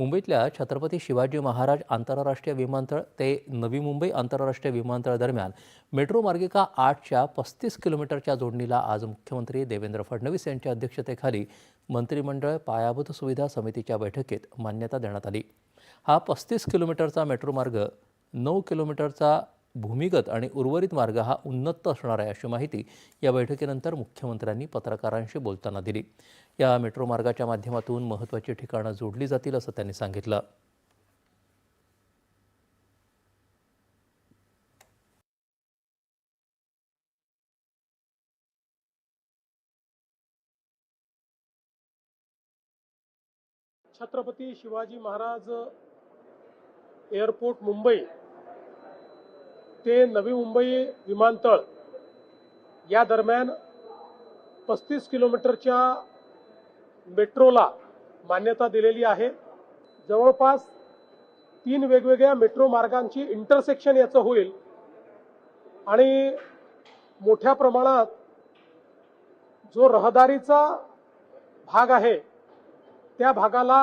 मुंबईतल्या छत्रपती शिवाजी महाराज आंतरराष्ट्रीय विमानतळ ते नवी मुंबई आंतरराष्ट्रीय विमानतळ दरम्यान मेट्रो मार्गिका आठच्या पस्तीस किलोमीटरच्या जोडणीला आज मुख्यमंत्री देवेंद्र फडणवीस यांच्या अध्यक्षतेखाली मंत्रिमंडळ पायाभूत सुविधा समितीच्या बैठकीत मान्यता देण्यात आली. हा पस्तीस किलोमीटरचा मेट्रो मार्ग नऊ किलोमीटरचा भूमिगत आणि उर्वरित मार्ग हा उन्नत असणार आहे अशी माहिती या बैठकीनंतर मुख्यमंत्र्यांनी पत्रकारांशी बोलताना दिली. या मेट्रो मार्गाच्या माध्यमातून महत्त्वाची ठिकाणं जोडली जातील असं त्यांनी सांगितलं. छत्रपती शिवाजी महाराज एअरपोर्ट मुंबई ते नवी मुंबई विमानतळ या दरम्यान पस्तीस किलोमीटरच्या मेट्रोला मान्यता दिलेली आहे. जवळपास तीन वेगवेगळ्या मेट्रो मार्गांची इंटरसेक्शन याचं होईल. आणि मोठ्या प्रमाणात जो रहदारीचा भाग आहे त्या भागाला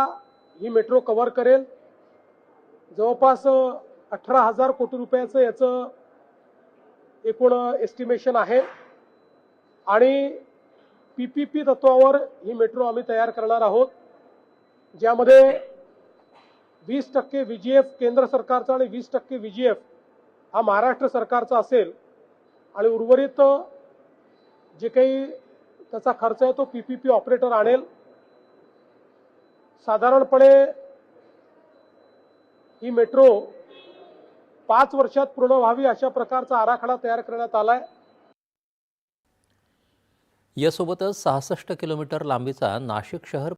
ही मेट्रो कव्हर करेल. जवळपास अठरा हजार कोटी रुपयाचं याचं एकूण एस्टिमेशन आहे. आणि पी पी पी तत्वावर ही मेट्रो आम्ही तयार करणार आहोत. ज्यामध्ये वीस टक्के व्ही जी एफ केंद्र सरकारचा आणि वीस टक्के व्ही जी एफ हा महाराष्ट्र सरकारचा असेल आणि उर्वरित जे काही त्याचा खर्च आहे तो पी पी पी ऑपरेटर आणेल. साधारणपणे ही मेट्रो पाच वर्षात पूर्ण व्हावी अशा प्रकारचा आराखडा तयार करण्यात आलाय. यासोबतच सहासष्ट किलोमीटर लांबीचा नाशिक शहर